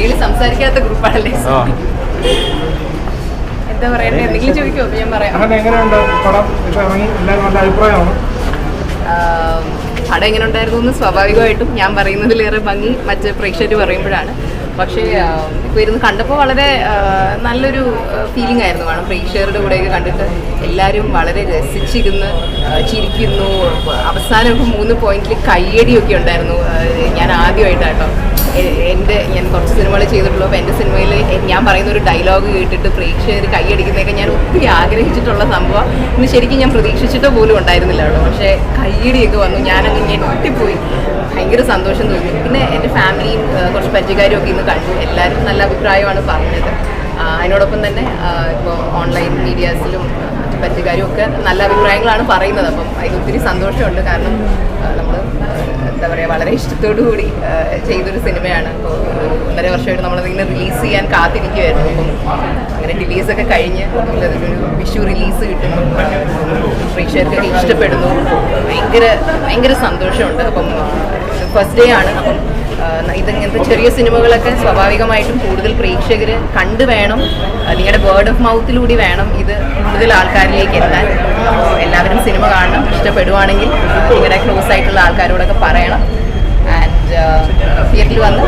മേളിൽ സംസാരിക്കാത്ത ഗ്രൂപ്പാണല്ലേ? എന്താ പറയണ്ടേ? എന്തെങ്കിലും ചോദിക്കോ ഞാൻ പറയാം. പടം? എങ്ങനെ ഉണ്ടായിരുന്നു എന്ന് സ്വാഭാവികമായിട്ടും ഞാൻ പറയുന്നതിലേറെ ഭംഗി മറ്റ് പ്രേക്ഷകർ പറയുമ്പോഴാണ്. പക്ഷേ ഇപ്പോൾ ഇരുന്ന് കണ്ടപ്പോൾ വളരെ നല്ലൊരു ഫീലിംഗ് ആയിരുന്നു വേണം. പ്രേക്ഷകരുടെ കൂടെയൊക്കെ കണ്ടിട്ട് എല്ലാവരും വളരെ രസിച്ചിരുന്ന് ചിരിക്കുന്നു. അവസാനം മൂന്ന് പോയിന്റിൽ കയ്യടിയൊക്കെ ഉണ്ടായിരുന്നു. ഞാൻ ആദ്യമായിട്ടാട്ടോ എന്റെ ഞാൻ കുറച്ച് സിനിമകൾ ചെയ്തിട്ടുള്ളൂ. അപ്പോൾ എന്റെ സിനിമയിൽ ഞാൻ പറയുന്ന ഒരു ഡയലോഗ് കേട്ടിട്ട് പ്രേക്ഷകർ കൈയടിക്കുന്നതൊക്കെ ഞാൻ ഒത്തിരി ആഗ്രഹിച്ചിട്ടുള്ള സംഭവം. ഇന്ന് ശരിക്കും ഞാൻ പ്രതീക്ഷിച്ചിട്ട് പോലും ഉണ്ടായിരുന്നില്ല കേട്ടോ. പക്ഷേ കയ്യടിയൊക്കെ വന്നു. ഞാനങ്ങ് ഞെട്ടിപ്പോയി. ഭയങ്കര സന്തോഷം തോന്നി. പിന്നെ എന്റെ ഫാമിലിയും കുറച്ച് പരിചയക്കാരും ഒക്കെ ഇന്ന് കണ്ടു. എല്ലാവരും നല്ല അഭിപ്രായമാണ് പറഞ്ഞത്. അതിനോടൊപ്പം തന്നെ ഇപ്പോൾ ഓൺലൈൻ മീഡിയാസിലും പരിചയക്കാരും ഒക്കെ നല്ല അഭിപ്രായങ്ങളാണ് പറയുന്നത്. അപ്പം അതിന് ഒത്തിരി സന്തോഷമുണ്ട്. കാരണം നമ്മൾ എന്താ പറയുക വളരെ ഇഷ്ടത്തോടു കൂടി ചെയ്തൊരു സിനിമയാണ്. അപ്പോൾ ഒന്നര വർഷമായിട്ട് നമ്മളതിങ്ങനെ റിലീസ് ചെയ്യാൻ കാത്തിരിക്കുമായിരുന്നു അപ്പം അങ്ങനെ റിലീസൊക്കെ കഴിഞ്ഞ് അതൊരു വിഷു റിലീസ് കിട്ടുന്നു. പ്രേക്ഷകർക്ക് ഇഷ്ടപ്പെടുന്നു. ഭയങ്കര ഭയങ്കര സന്തോഷമുണ്ട്. അപ്പം ഫസ്റ്റ് ഡേ ആണ്. അപ്പം ആ, ഇങ്ങനത്തെ ചെറിയ സിനിമകളൊക്കെ സ്വാഭാവികമായിട്ടും കൂടുതൽ പ്രേക്ഷകർ കണ്ടു വേണം. നിങ്ങളുടെ വേർഡ് ഓഫ് മൗത്തിലൂടെ വേണം ഇത് കൂടുതൽ ആൾക്കാരിലേക്ക് എത്താൻ. എല്ലാവരും സിനിമ കാണണം ഇഷ്ടപ്പെടുവാണെങ്കിൽ നിങ്ങളുടെ ക്ലോസ് ആയിട്ടുള്ള ആൾക്കാരോടൊക്കെ പറയണം. ആൻഡ് തിയേറ്ററിൽ വന്ന്